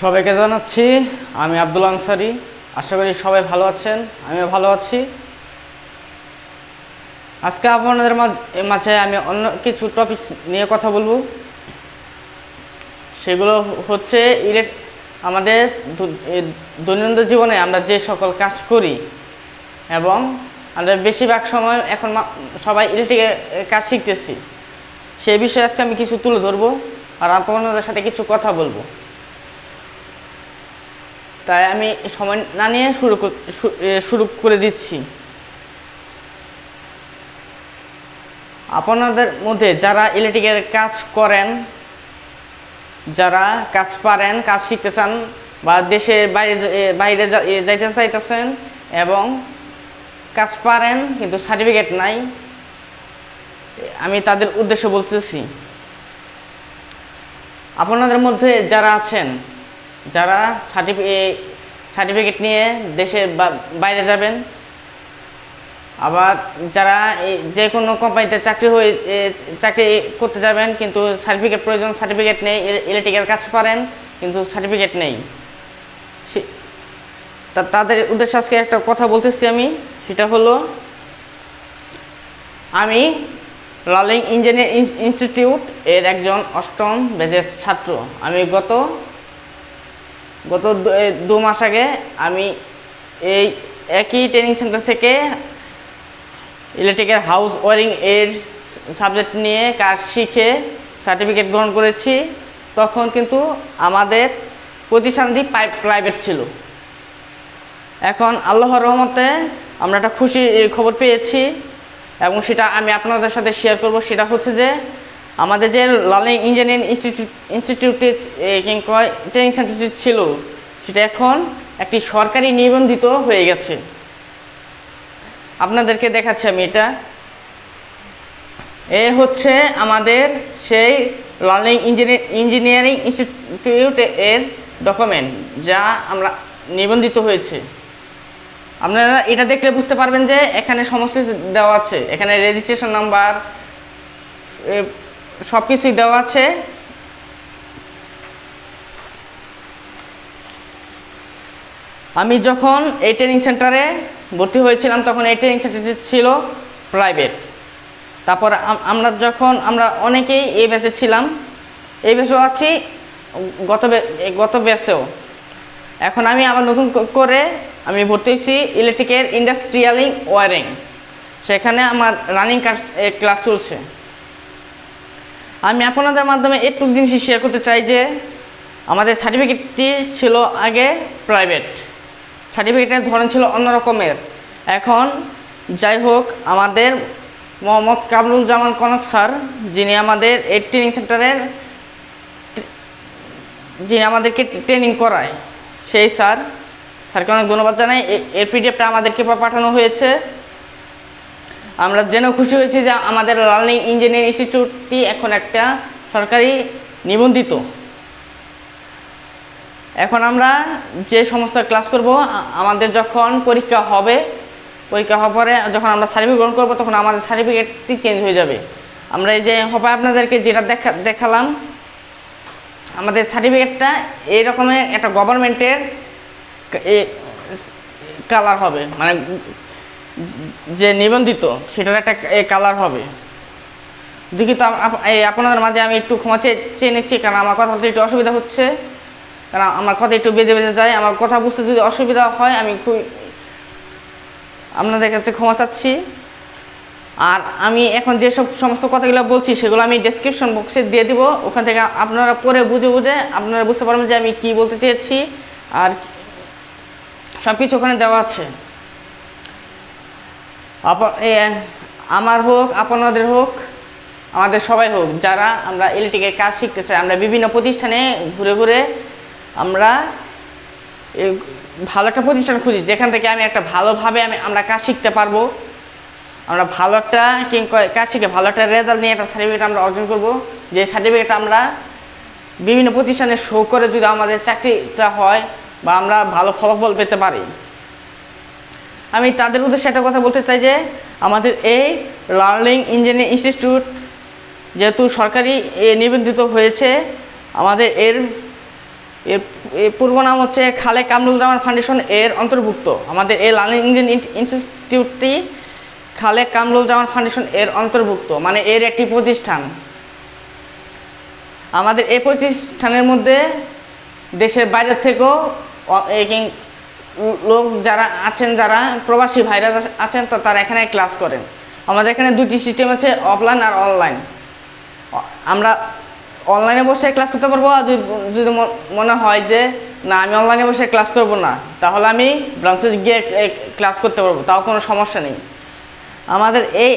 সবাইকে জানাচ্ছি, আমি আব্দুল আনসারি। আশা করি সবাই ভালো আছেন, আমিও ভালো আছি। আজকে আপনাদের মাঝ- আমি অন্য কিছু টপিক নিয়ে কথা বলব। সেগুলো হচ্ছে ইলেক, আমাদের দৈনন্দিন জীবনে আমরা যে সকল কাজ করি এবং আমরা বেশিরভাগ সময় এখন সবাই ইলেকট্রিকের কাজ শিখতেছি। সেই বিষয়ে আজকে আমি কিছু তুলে ধরবো আর আপনাদের সাথে কিছু কথা বলব। তাই আমি সময় না নিয়ে শুরু শুরু করে দিচ্ছি। আপনাদের মধ্যে যারা ইলেকট্রিকের কাজ করেন, যারা কাজ পারেন, কাজ শিখতে চান, বা দেশের বাইরে বাইরে যাইতে চাইতেছেন এবং কাজ পারেন, কিন্তু সার্টিফিকেট নাই, আমি তাদের উদ্দেশ্য বলতেছি। আপনাদের মধ্যে যারা আছেন যারা সার্টিফিকেট নিয়ে দেশে বা- বাইরে যাবেন, আবার যারা যে কোনো কোম্পানিতে চাকরি হয়ে চাকরি করতে যাবেন, কিন্তু সার্টিফিকেট প্রয়োজন সার্টিফিকেট নেই ইলেকট্রিকের কাজ পারেন, কিন্তু সার্টিফিকেট নেই। তাদের উদ্দেশ্যে আজকে একটা কথা বলতেছি আমি, সেটা হলো, আমি লালিং ইঞ্জিনিয়ার ইনস্টিটিউট এর একজন অষ্টম ব্যাচের ছাত্র। আমি গত গত দু- মাস আগে আমি এই একই ট্রেনিং সেন্টার থেকে ইলেকট্রিক্যাল হাউস ওয়ারিং এর সাবজেক্ট নিয়ে কাজ শিখে সার্টিফিকেট গ্রহণ করেছি। তখন কিন্তু আমাদের প্রতিষ্ঠানটি প্রাইভেট ছিল। এখন আল্লাহর রহমতে আমরা একটা খুশি খবর পেয়েছি এবং সেটা আমি আপনাদের সাথে শেয়ার করব। সেটা হচ্ছে যে আমাদের যে লার্নিং ইঞ্জিনিয়ারিং ইনস্টিটিউট, ইনস্টিটিউটে ট্রেনিং সেন্টারটি ছিল, সেটা এখন একটি সরকারি নিবন্ধিত হয়ে গেছে। আপনাদেরকে দেখাচ্ছি আমি এটা। এ হচ্ছে আমাদের সেই লার্নিং ইঞ্জিনিয়ার, ইঞ্জিনিয়ারিং ইনস্টিটিউট এর ডকুমেন্ট যা আমরা নিবন্ধিত হয়েছে। আপনারা এটা দেখলে বুঝতে পারবেন যে এখানে সমস্ত দেওয়া আছে। এখানে রেজিস্ট্রেশন নাম্বার সব কিছুই দেওয়া আছে। আমি যখন এই ট্রেনিং সেন্টারে ভর্তি হয়েছিলাম, তখন এই ট্রেনিং সেন্টারটি ছিল প্রাইভেট তারপর আমরা যখন, আমরা অনেকেই এই ব্যাচে ছিলাম। এই ব্যাচেও আছি, গত গত ব্যাচেও এখন আমি আবার নতুন করে আমি ভর্তি হয়েছি ইলেকট্রিকের ইন্ডাস্ট্রিয়ালিং ওয়ারিং সেখানে আমার রানিং ক্লাস চলছে। আমি আপনাদের মাধ্যমে একটু জিনিস শেয়ার করতে চাই যে, আমাদের সার্টিফিকেটটি ছিল আগে প্রাইভেট সার্টিফিকেটের ধরন ছিল অন্য রকমের। এখন যাই হোক, আমাদের মোহাম্মদ কামরুল জামান কনক স্যার, যিনি আমাদের এই ট্রেনিং সেন্টারের যিনি আমাদেরকে ট্রেনিং করায়, সেই স্যার। স্যারকে অনেক ধন্যবাদ জানাই। এর পিডিএফটা আমাদেরকে পাঠানো হয়েছে। আমরা জেনেও খুশি হয়েছি যে আমাদের লার্নিং ইঞ্জিনিয়ারিং ইনস্টিটিউটটি এখন একটা সরকারি নিবন্ধিত। এখন আমরা যে সমস্ত ক্লাস করব আমাদের যখন পরীক্ষা হবে, পরীক্ষা হওয়ার পরে যখন আমরা সার্টিফিকেট গ্রহণ করব, তখন আমাদের সার্টিফিকেটটি চেঞ্জ হয়ে যাবে। আমরা এই যে হবে আপনাদেরকে যেটা দেখা, দেখালাম, আমাদের সার্টিফিকেটটা এই রকমের একটা গভর্নমেন্টের কালার হবে। মানে যে নিবন্ধিত, সেটার একটা কালার হবে। দুঃখিত আপনাদের মাঝে আমি একটু ক্ষমা চেয়ে নিচ্ছি, কারণ আমার কথা বলতে একটু অসুবিধা হচ্ছে। কারণ আমার কথা একটু বেজে বেজে যায়। আমার কথা বুঝতে যদি অসুবিধা হয়, আমি খুব আপনাদের কাছে ক্ষমা চাচ্ছি। আর আমি এখন যেসব সমস্ত কথাগুলো বলছি, সেগুলো আমি ডেসক্রিপশন বক্সে দিয়ে দিব। ওখান থেকে আপনারা পরে বুঝে বুঝে আপনারা বুঝতে পারবেন যে আমি কি বলতে চেয়েছি। আর সব কিছু ওখানে দেওয়া আছে। আমার হোক, আপনাদের হোক, আমাদের সবাই হোক, যারা আমরা ইলেকট্রিকের কাজ শিখতে চাই, আমরা বিভিন্ন প্রতিষ্ঠানে ঘুরে ঘুরে আমরা ভালো একটা প্রতিষ্ঠান খুঁজি, যেখান থেকে আমি একটা ভালোভাবে আমি, আমরা কাজ শিখতে পারব। আমরা ভালো একটা কাজ শিখে ভালো একটা রেজাল্ট নিয়ে একটা সার্টিফিকেট আমরা অর্জন করব। যে সার্টিফিকেট আমরা বিভিন্ন প্রতিষ্ঠানে শো করে যদি আমাদের চাকরিটা হয় বা আমরা ভালো ফলাফল পেতে পারি। আমি তাদের উদ্দেশ্যে একটা কথা বলতে চাই যে আমাদের এই লার্নিং ইঞ্জিনিয়ারিং ইনস্টিটিউট যেহেতু সরকারি নিবন্ধিত হয়েছে, আমাদের এর এর পূর্ব নাম হচ্ছে খালে কামরুল জামান ফাউন্ডেশন এর অন্তর্ভুক্ত। আমাদের এই লার্নিং ইঞ্জিন ইনস্টিটিউটটি খালে কামরুল জামান ফাউন্ডেশন এর অন্তর্ভুক্ত মানে এর একটি প্রতিষ্ঠান। আমাদের এই প্রতিষ্ঠানের মধ্যে দেশের বাইরে থেকেও লোক যারা আছেন, যারা প্রবাসী ভাইরা আছেন, তো তারা এখানে ক্লাস করেন। আমাদের এখানে দুটি সিস্টেম আছে অফলাইন আর অনলাইন আমরা অনলাইনে বসে ক্লাস করতে পারব, আর যদি মনে হয় যে, না, আমি অনলাইনে বসে ক্লাস করব না, তাহলে আমি ব্রাঞ্চে গিয়ে ক্লাস করতে পারব, তাও কোনো সমস্যা নেই। আমাদের এই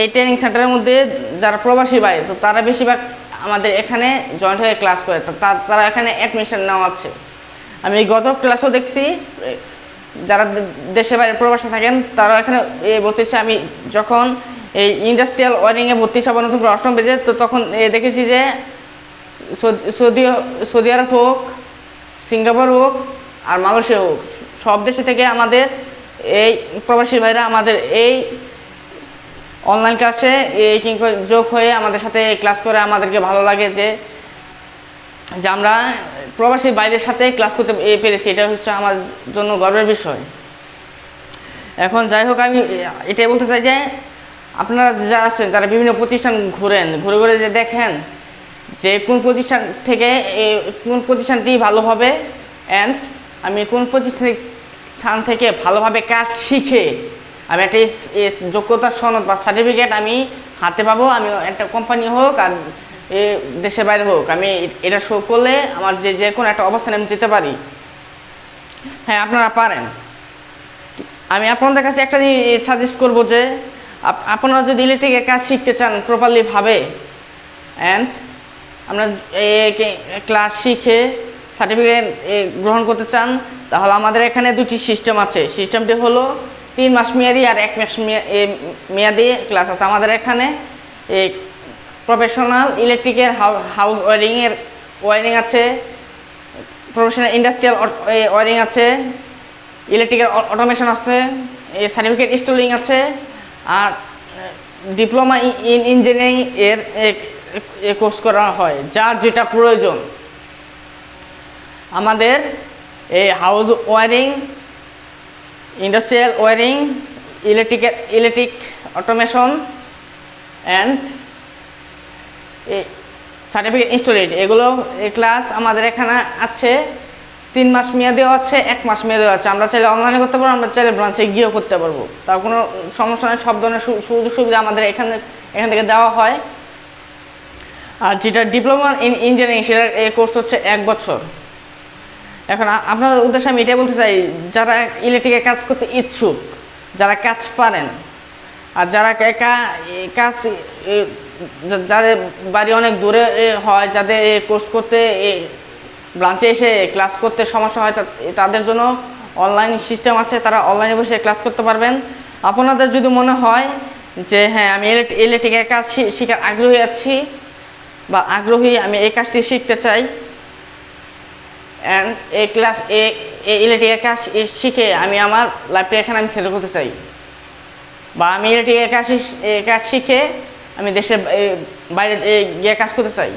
এই ট্রেনিং সেন্টারের মধ্যে যারা প্রবাসী ভাই, তো তারা বেশিরভাগ আমাদের এখানে জয়েন্ট হয়ে ক্লাস করে তারা এখানে অ্যাডমিশন নেওয়া আছে। আমি গত ক্লাসও দেখছি যারা দে- দেশে বাইরে প্রবাসে থাকেন, তারা এখানে এ ভর্তি আমি যখন এই ইন্ডাস্ট্রিয়াল ওয়ারিংয়ে ভর্তি হচ্ছে নতুন অষ্টম বেজে তো তখন এ দেখেছি যে সৌদি- সৌদি আরব হোক, সিঙ্গাপুর হোক, আর মালয়েশিয়া হোক, সব দেশে থেকে আমাদের এই প্রবাসী ভাইরা আমাদের এই অনলাইন ক্লাসে এই যোগ হয়ে আমাদের সাথে ক্লাস করে আমাদেরকে ভালো লাগে যে যে আমরা প্রবাসী বাইরের সাথে ক্লাস করতে পেরেছি, এটা হচ্ছে আমার জন্য গর্বের বিষয়। এখন যাই হোক, আমি এটাই বলতে চাই যে আপনারা যারা আছেন, যারা বিভিন্ন প্রতিষ্ঠান ঘুরেন, ঘুরে ঘুরে যে দেখেন যে কোন প্রতিষ্ঠান থেকে কোন প্রতিষ্ঠানটি ভালো হবে অ্যান্ড আমি কোন প্রতিষ্ঠান থেকে ভালোভাবে কাজ শিখে আমি একটা যোগ্যতার সনদ বা সার্টিফিকেট আমি হাতে পাবো, আমি একটা কোম্পানি হোক আর এ দেশের বাইরে হোক, আমি এটা শো করলে আমার যে যে কোনো একটা অবস্থানে আমি যেতে পারি। হ্যাঁ আপনারা পারেন। আমি আপনাদের কাছে একটা সাজেস্ট করব যে, আপ- আপনারা যদি ইলেকট্রিকের কাজ শিখতে চান প্রপারলি ভাবে অ্যান্ড আমরা ক্লাস শিখে সার্টিফিকেট গ্রহণ করতে চান, তাহলে আমাদের এখানে দুটি সিস্টেম আছে। সিস্টেমটি হলো তিন মাস মেয়াদি আর এক মাস মেয়া- মেয়াদি ক্লাস আছে। আমাদের এখানে প্রফেশনাল ইলেকট্রিকের হাউস ওয়ারিংয়ের ওয়ারিং আছে প্রফেশনাল ইন্ডাস্ট্রিয়াল ওয়ারিং আছে ইলেকট্রিক্যাল অটোমেশন আছে সার্টিফিকেট ইনস্টলিং আছে, আর ডিপ্লোমা ইন ইঞ্জিনিয়ারিং এর কোর্স করা হয়, যার যেটা প্রয়োজন। আমাদের এই house wiring industrial wiring electric electric automation and certificate installed এগুলো ক্লাস আমাদের এখানে আছে, তিন মাস মেয়াদেও আছে, এক মাস মেয়াদেও আছে। আমরা চাইলে অনলাইনে করতে পারব, আমরা চাইলে ব্রাঞ্চে গিয়েও করতে পারব। তার কোনো সমস্যা নেই, সব ধরনের সুযোগ সুবিধা আমাদের এখানে, এখান থেকে দেওয়া হয়। আর যেটা ডিপ্লোমা ইন ইঞ্জিনিয়ারিং সেটার এই কোর্স হচ্ছে এক বছর। এখন আ- আপনাদের উদ্দেশ্যে আমি এটাই বলতে চাই, যারা ইলেকট্রিকের কাজ করতে ইচ্ছুক, যারা কাজ পারেন, আর যারা কাজ যাদের বাড়ি অনেক দূরে হয়, যাদের কোর্স করতে ব্রাঞ্চে এসে ক্লাস করতে সমস্যা হয় তাদের জন্য অনলাইন সিস্টেম আছে, তারা অনলাইনে বসে ক্লাস করতে পারবেন। আপনাদের যদি মনে হয় যে হ্যাঁ আমি ইলেকট্রিকের কাজ শিখার আগ্রহী আছি, বা আগ্রহী আমি এই কাজটি শিখতে চাই অ্যান্ড এই ক্লাস এ ইলেকট্রিকের কাজ শিখে আমি আমার লাইফটা এখানে আমি সেটেল করতে চাই। বা আমি ইলেকট্রিকের কাজ কাজ শিখে আমি দেশের বাইরে গিয়ে কাজ করতে চাই।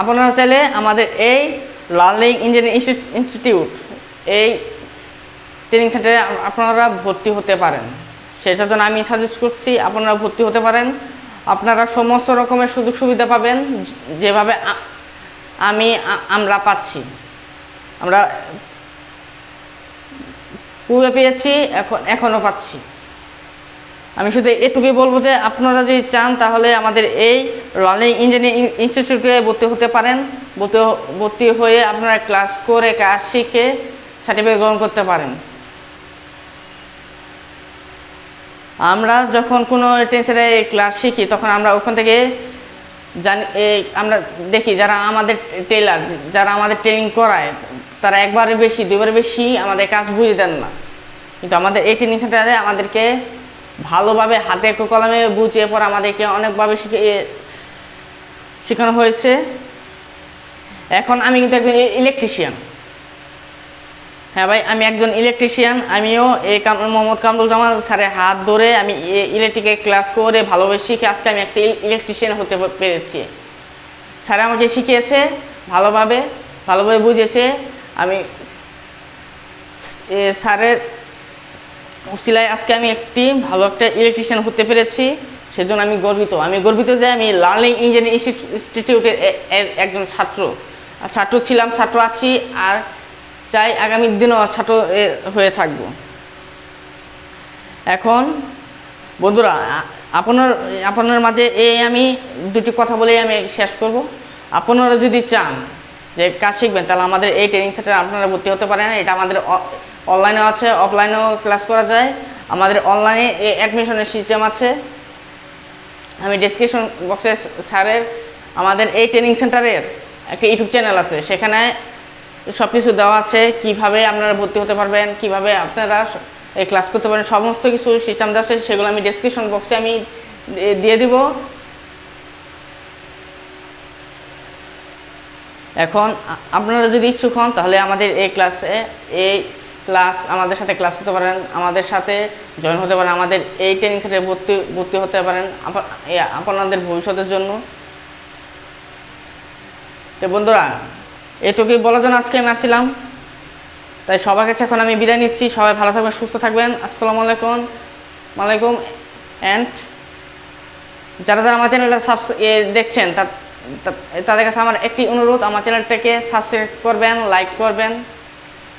আপনারা চাইলে আমাদের এই লার্নিং ইঞ্জিনিয়ারিং ইনস্টিটিউট, এই ট্রেনিং সেন্টারে আপনারা ভর্তি হতে পারেন। সেটার জন্য আমি সাজেস্ট করছি আপনারা ভর্তি হতে পারেন। আপনারা সমস্ত রকমের সুযোগ সুবিধা পাবেন, যেভাবে আমি আমরা পাচ্ছি। আমরা পূর্বে পেয়েছি, এখন, এখনও পাচ্ছি। আমি শুধু এটুকুই বলব যে আপনারা যদি চান, তাহলে আমাদের এই রানিং ইঞ্জিনিয়ারিং ইনস্টিটিউটে ভর্তি হতে পারেন। ভর্তি ভর্তি হয়ে আপনারা ক্লাস করে কাজ শিখে সার্টিফিকেট গ্রহণ করতে পারেন। আমরা যখন কোনো টেন্সারে ক্লাস শিখি, তখন আমরা ওখান থেকে জানি আমরা দেখি যারা আমাদের টেলার যারা আমাদের ট্রেনিং করায়, তারা একবারে বেশি দুবারে বেশি আমাদের কাজ বুঝে দেন না। কিন্তু আমাদের এই ট্রেনিং সেন্টারে আমাদেরকে ভালোভাবে হাতে কলমে বুঝিয়ে পর আমাদেরকে অনেকভাবে শিখে এ- শেখানো হয়েছে। এখন আমি কিন্তু একজন ইলেকট্রিশিয়ান হ্যাঁ ভাই, আমি একজন ইলেকট্রিশিয়ান আমিও এই কাম মোহাম্মদ কামরুল জামাল স্যারের হাত ধরে আমি ইলেকট্রিকের ক্লাস করে ভালোভাবে শিখে আজকে আমি একটা ইলেকট্রিশিয়ান হতে পেরেছি। স্যার আমাকে শিখিয়েছে ভালোভাবে ভালোভাবে বুঝিয়েছে আমি স্যারের সিলাই আজকে আমি একটি ভালো একটা ইলেকট্রিশিয়ান হতে পেরেছি, সেজন্য আমি গর্বিত। আমি গর্বিত যে আমি লার্নিং ইঞ্জিনিয়ারিং ইনস্টিটিউটের একজন ছাত্র। আর ছাত্র ছিলাম, ছাত্র আছি আর চাই আগামী দিনও ছাত্র হয়ে থাকব। এখন, বন্ধুরা আপনার আপনার মাঝে এই আমি দুটি কথা বলে আমি শেষ করব। আপনারা যদি চান যে কাজ শিখবেন, তাহলে আমাদের এই ট্রেনিং সেন্টারে আপনারা ভর্তি হতে পারেন। এটা আমাদের অনলাইনেও আছে অফলাইনেও ক্লাস করা যায়। আমাদের অনলাইনে অ্যাডমিশনের সিস্টেম আছে। আমি ডেসক্রিপশন বক্সে স্যারের, আমাদের এই ট্রেনিং সেন্টারের একটা ইউটিউব চ্যানেল আছে। সেখানে সব কিছু দেওয়া আছে, কীভাবে আপনারা ভর্তি হতে পারবেন, কীভাবে আপনারা এই ক্লাস করতে পারেন সমস্ত কিছু সিস্টেম দেওয়া আছে। সেগুলো আমি ডেসক্রিপশন বক্সে আমি দিয়ে দিব। এখন আপনারা যদি ইচ্ছুক হন, তাহলে আমাদের এই ক্লাসে এই ক্লাস আমাদের সাথে ক্লাস করতে পারেন, আমাদের সাথে জয়েন হতে পারেন, আমাদের এই ট্রেনিং সেন্টারে ভর্তি ভর্তি হতে পারেন, আপা- আপনাদের ভবিষ্যতের জন্য। তো বন্ধুরা, এটুকুই বলার জন্য আজকে আমি আসছিলাম। তাই সবার কাছে এখন আমি বিদায় নিচ্ছি। সবাই ভালো থাকবেন, সুস্থ থাকবেন। আসসালামু আলাইকুম। আলাইকুম অ্যান্ড যারা যারা আমার চ্যানেলটা সাবস দেখছেন তাদের কাছে আমার একটি অনুরোধ, আমার চ্যানেলটাকে সাবস্ক্রাইব করবেন লাইক করবেন।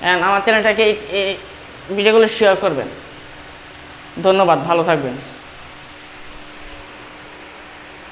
অ্যান্ড আমার চ্যানেলটাকে এই- ভিডিওগুলো শেয়ার করবেন। ধন্যবাদ ভালো থাকবেন।